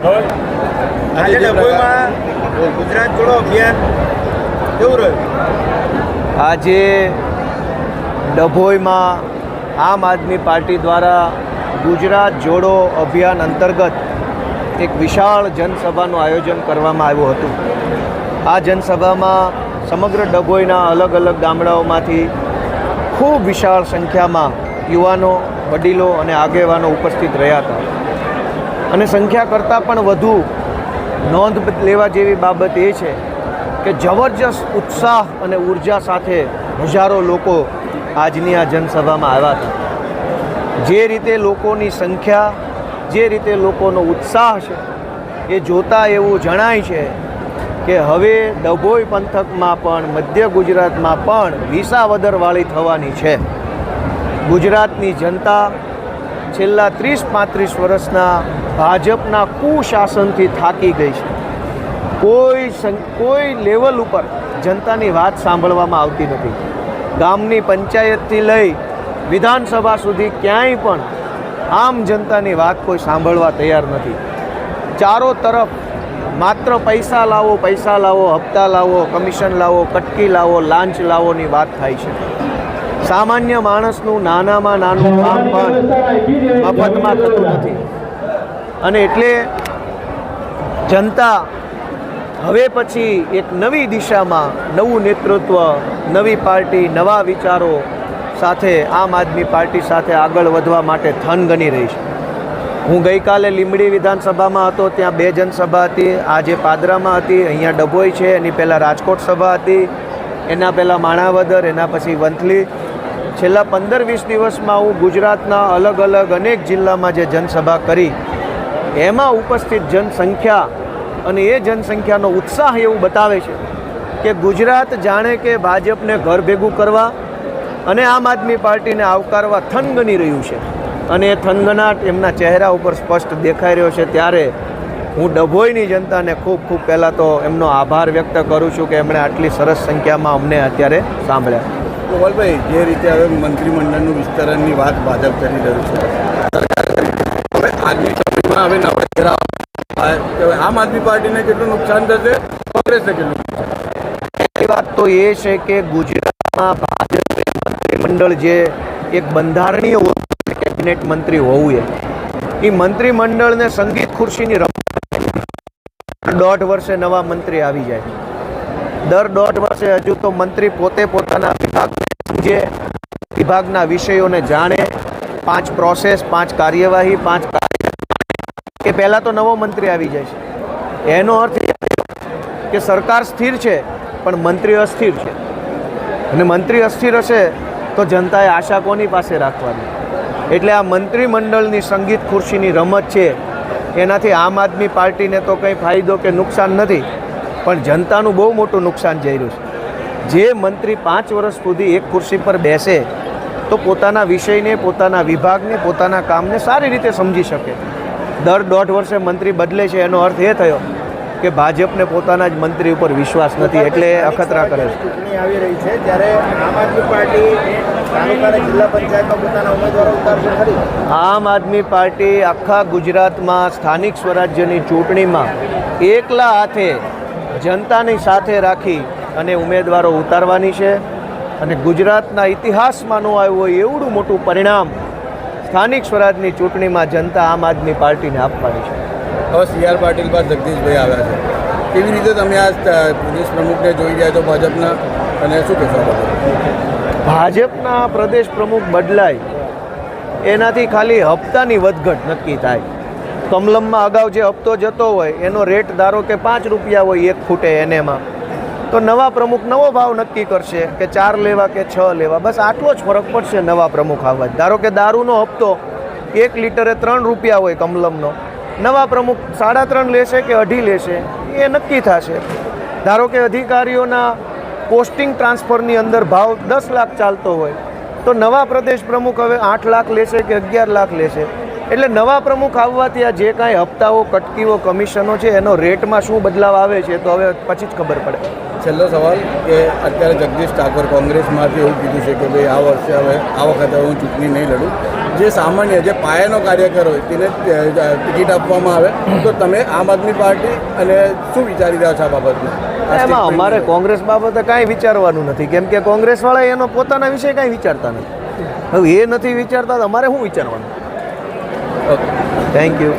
આજે ડભોઈમાં ગુજરાત જોડો અભિયાન કેવું રહ્યું? આજે ડભોઈમાં આમ આદમી પાર્ટી દ્વારા ગુજરાત જોડો અભિયાન અંતર્ગત એક વિશાળ જનસભાનું આયોજન કરવામાં આવ્યું હતું. આ જનસભામાં સમગ્ર ડભોઈના અલગ અલગ ગામડાઓમાંથી ખૂબ વિશાળ સંખ્યામાં યુવાનો વડીલો અને આગેવાનો ઉપસ્થિત રહ્યા હતા. અને સંખ્યા કરતાં પણ વધુ નોંધ લેવા જેવી બાબત એ છે કે જબરજસ્ત ઉત્સાહ અને ઊર્જા સાથે હજારો લોકો આજની આ જનસભામાં આવ્યા હતા. જે રીતે લોકોની સંખ્યા, જે રીતે લોકોનો ઉત્સાહ છે, એ જોતાં એવું જણાય છે કે હવે ડભોઈ પંથકમાં પણ, મધ્ય ગુજરાતમાં પણ વિસાવદરવાળી થવાની છે. ગુજરાતની જનતા છેલ્લા ત્રીસ પાંત્રીસ વર્ષના ભાજપના કુશાસનથી થાકી ગઈ છે. કોઈ કોઈ લેવલ ઉપર જનતાની વાત સાંભળવામાં આવતી નથી. ગામની પંચાયતથી લઈ વિધાનસભા સુધી ક્યાંય પણ આમ જનતાની વાત કોઈ સાંભળવા તૈયાર નથી. ચારો તરફ માત્ર પૈસા લાવો પૈસા લાવો, હપ્તા લાવો, કમિશન લાવો, કટકી લાવો, લાંચ લાવોની વાત થાય છે. સામાન્ય માણસનું નાનામાં નાનું કામ પણ મફતમાં થતું નથી. અને એટલે જનતા હવે પછી એક નવી દિશામાં નવું નેતૃત્વ, નવી પાર્ટી, નવા વિચારો સાથે આમ આદમી પાર્ટી સાથે આગળ વધવા માટે થન ગણી રહી છે. હું ગઈકાલે લીંબડી વિધાનસભામાં હતો, ત્યાં બે જનસભા હતી. આજે પાદરામાં હતી, અહીંયા ડભોઈ છે, એની પહેલાં રાજકોટ સભા હતી. એના પહેલાં માણાવદર, એના પછી વંથલી. છેલ્લા પંદર વીસ દિવસમાં હું ગુજરાતના અલગ અલગ અનેક જિલ્લામાં જે જનસભા કરી, એમાં ઉપસ્થિત જનસંખ્યા અને એ જનસંખ્યાનો ઉત્સાહ એવું બતાવે છે કે ગુજરાત જાણે કે ભાજપને ઘર ભેગું કરવા અને આમ આદમી પાર્ટીને આવકારવા થનગની રહ્યું છે. અને એ થનગનાટ એમના ચહેરા ઉપર સ્પષ્ટ દેખાઈ રહ્યો છે ત્યારે હું ડભોઈની જનતાને ખૂબ ખૂબ પહેલાં તો એમનો આભાર વ્યક્ત કરું છું કે એમણે આટલી સરસ સંખ્યામાં અમને અત્યારે સાંભળ્યા. ગોપાલભાઈ જે રીતે હવે મંત્રીમંડળનું વિસ્તરણની વાત ભાજપ કરી રહ્યું છે. હવે આજની સમયમાં હવે નવા આમ આદમી પાર્ટીને કેટલું નુકસાન થશે? કોંગ્રેસને કેટલું વાત તો એ છે કે ગુજરાતમાં ભાજપે મંત્રીમંડળ જે એક બંધારણીય કેબિનેટ મંત્રી હોવું એ. એ મંત્રીમંડળને સંગીત ખુરશીની રમત દોઢ વર્ષે નવા મંત્રી આવી જાય. દર દોઢ વર્ષે હજુ તો મંત્રી પોતે પોતાના વિભાગને સમજે, વિભાગના વિષયોને જાણે, પાંચ પ્રોસેસ પાંચ કાર્યવાહી, પાંચ કાર્ય કે પહેલાં તો નવો મંત્રી આવી જાય છે. એનો અર્થ કે સરકાર સ્થિર છે, પણ મંત્રી અસ્થિર છે. અને મંત્રી અસ્થિર હશે તો જનતાએ આશા કોની પાસે રાખવાની? એટલે આ મંત્રીમંડળની સંગીત ખુરશીની રમત છે એનાથી આમ આદમી પાર્ટીને તો કંઈ ફાયદો કે નુકસાન નથી પણ જનતાનું બહુ મોટું નુકસાન જઈ રહ્યું છે. જે મંત્રી પાંચ વર્ષ સુધી એક ખુરશી પર બેસે તો પોતાના વિષયને પોતાના વિભાગને પોતાના કામને સારી રીતે સમજી શકે. દર દોઢ વર્ષે મંત્રી બદલે છે એનો અર્થ એ થયો કે ભાજપને પોતાના જ મંત્રી ઉપર વિશ્વાસ નથી એટલે અખતરા કરે છે. ચૂંટણી આવી રહી છે ત્યારે આમ આદમી પાર્ટી આમ આદમી પાર્ટી આખા ગુજરાતમાં સ્થાનિક સ્વરાજ્યની ચૂંટણીમાં એકલા હાથે જનતાની સાથે રાખી અને ઉમેદવારો ઉતારવાની છે. અને ગુજરાતના ઇતિહાસમાં ન આવ્યું હોય એવડું મોટું પરિણામ સ્થાનિક સ્વરાજની ચૂંટણીમાં જનતા આમ આદમી પાર્ટીને આપવાની છે. હવે સી આર પાટીલ બાદ જગદીશભાઈ આવ્યા છે. કેવી રીતે તમે આ પ્રદેશ પ્રમુખને જોઈ રહ્યા છો ભાજપના? અને શું કહેશો? ભાજપના પ્રદેશ પ્રમુખ બદલાય એનાથી ખાલી હપ્તાની વધઘટ નક્કી થાય. કમલમમાં અગાઉ જે હપ્તો જતો હોય, એનો રેટ ધારો કે પાંચ રૂપિયા હોય, એક ફૂટે એનેમાં. તો નવા પ્રમુખ નવો ભાવ નક્કી કરશે કે ચાર લેવા કે છ લેવા? બસ આટલો જ ફરક પડશે નવા પ્રમુખ આવવા ધારો કે દારૂનો હપ્તો એક લીટરે ત્રણ રૂપિયા હોય કમલમનો. નવા પ્રમુખ સાડા ત્રણ લેશે કે અઢી લેશે? એ નક્કી થશે. ધારો કે અધિકારીઓના પોસ્ટિંગ ટ્રાન્સફરની અંદર ભાવ દસ લાખ ચાલતો હોય, તો નવા પ્રદેશ પ્રમુખ હવે આઠ લાખ લેશે કે અગિયાર લાખ લેશે? એટલે નવા પ્રમુખ આવવાથી આ જે કાંઈ હપ્તાઓ, કટકીઓ, કમિશનો છે, એનો રેટમાં શું બદલાવ આવે છે, તો હવે પછી જ ખબર પડે. છેલ્લો સવાલ કે અત્યારે જગદીશ ઠાકોર કોંગ્રેસમાંથી એવું કીધું છે કે ભાઈ આ વર્ષે હવે આ વખતે હું ચૂંટણી નહીં લડું. જે સામાન્ય, જે પાયાનો કાર્યકર હોય, તેને ટિકિટ આપવામાં આવે. તો તમે આમ આદમી પાર્ટી અને શું વિચારી રહ્યા છો આ બાબતમાં? એમાં અમારે કોંગ્રેસ બાબતે કાંઈ વિચારવાનું નથી. કેમ કે કોંગ્રેસવાળા એનો પોતાના વિશે કાંઈ વિચારતા નથી. હવે એ નથી વિચારતા તો અમારે શું વિચારવાનું? Okay thank you